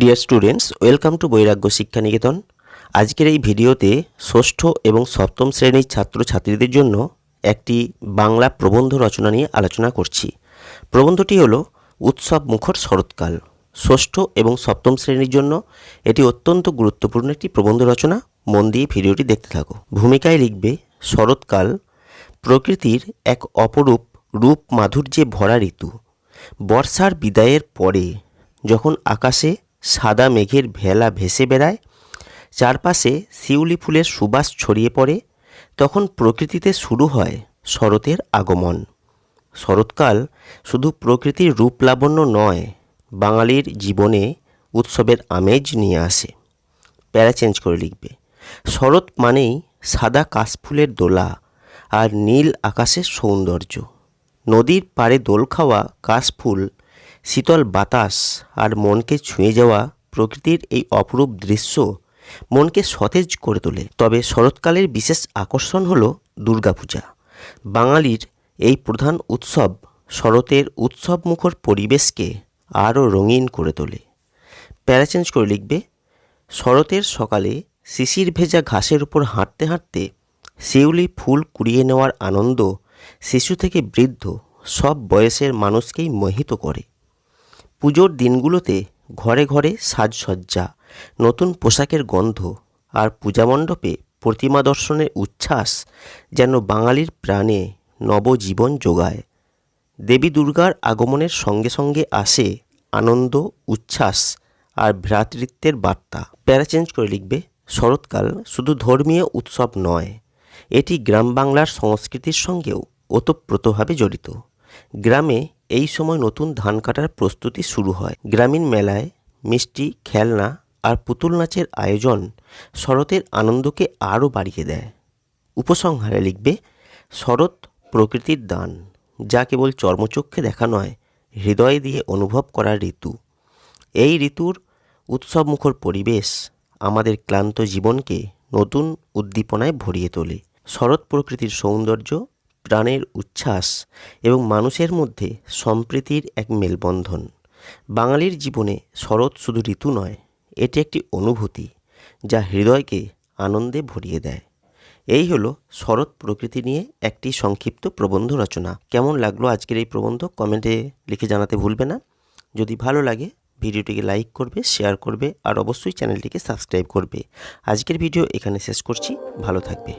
Dear students welcome to বৈরাগ্য শিক্ষানিকেতন আজকের এই ভিডিওতে ষষ্ঠ এবং সপ্তম শ্রেণির ছাত্রছাত্রীদের জন্য একটি বাংলা প্রবন্ধ রচনা নিয়ে আলোচনা করছি। প্রবন্ধটি হল উৎসব মুখর শরৎকাল। ষষ্ঠ এবং সপ্তম শ্রেণির জন্য এটি অত্যন্ত গুরুত্বপূর্ণ একটি প্রবন্ধ রচনা। মন দিয়ে ভিডিওটি দেখতে থাকো। ভূমিকায় লিখবে, শরৎকাল প্রকৃতির এক অপরূপ রূপ মাধুর্যে ভরা ঋতু। বর্ষার বিদায়ের পরে যখন আকাশে সাদা মেঘের ভেলা ভেসে বেড়ায়, চারপাশে শিউলি ফুলের সুবাস ছড়িয়ে পড়ে, তখন প্রকৃতিতে শুরু হয় শরতের আগমন। শরৎকাল শুধু প্রকৃতির রূপ লাবণ্য নয়, বাঙালির জীবনে উৎসবের আমেজ নিয়ে আসে। প্যারা চেঞ্জ করে লিখবে, শরৎ মানেই সাদা কাশফুলের দোলা আর নীল আকাশের সৌন্দর্য। নদীর পাড়ে দোল খাওয়া কাশফুল শীতল বাতাস আর মনকে ছুঁয়ে যাওয়া প্রকৃতির এই অপরূপ দৃশ্য মনকে সতেজ করে তোলে। তবে শরৎকালের বিশেষ আকর্ষণ হল দুর্গাপূজা। বাঙালির এই প্রধান উৎসব শরতের উৎসবমুখর পরিবেশকে আরও রঙিন করে তোলে। প্যারাচেঞ্জ করে লিখবে, শরতের সকালে শিশির ভেজা ঘাসের উপর হাঁটতে হাঁটতে শিউলি ফুল কুড়িয়ে নেওয়ার আনন্দ শিশু থেকে বৃদ্ধ সব বয়সের মানুষকেই মোহিত করে। পুজোর দিনগুলোতে ঘরে ঘরে সাজসজ্জা, নতুন পোশাকের গন্ধ আর পূজামণ্ডপে প্রতিমা দর্শনের উচ্ছ্বাস যেন বাঙালির প্রাণে নবজীবন যোগায় দেবী দুর্গার আগমনের সঙ্গে সঙ্গে আসে আনন্দ, উচ্ছ্বাস আর ভ্রাতৃত্বের বার্তা। প্যারা চেঞ্জ করে লিখবে, শরৎকাল শুধু ধর্মীয় উৎসব নয়, এটি গ্রাম বাংলার সংস্কৃতির সঙ্গেও ওতপ্রোতভাবে জড়িত। গ্রামে এই সময় নতুন ধান কাটার প্রস্তুতি শুরু হয়। গ্রামীণ মেলায় মিষ্টি, খেলনা আর পুতুল নাচের আয়োজন শরতের আনন্দকে আরও বাড়িয়ে দেয়। উপসংহারে লিখবে, শরৎ প্রকৃতির দান, যা কেবল চর্মচক্ষে দেখা নয়, হৃদয় দিয়ে অনুভব করার ঋতু। এই ঋতুর উৎসবমুখর পরিবেশ আমাদের ক্লান্ত জীবনকে নতুন উদ্দীপনায় ভরিয়ে তোলে। শরৎ প্রকৃতির সৌন্দর্য প্রাণের উচ্ছ্বাস এবং মানুষের মধ্যে সম্প্রীতির এক মেলবন্ধন। বাঙালির জীবনে শরৎ শুধু ঋতু নয়, এটি একটি অনুভূতি যা হৃদয়কে আনন্দে ভরিয়ে দেয়। এই হলো শরৎ প্রকৃতি নিয়ে একটি সংক্ষিপ্ত প্রবন্ধ রচনা। কেমন লাগল আজকের এই প্রবন্ধ? কমেন্টে লিখে জানাতে ভুলবে না। যদি ভালো লাগে, ভিডিওটিকে লাইক করবে, শেয়ার করবে আর অবশ্যই চ্যানেলটিকে সাবস্ক্রাইব করবে। আজকের ভিডিও এখানে শেষ করছি। ভালো থাকবে।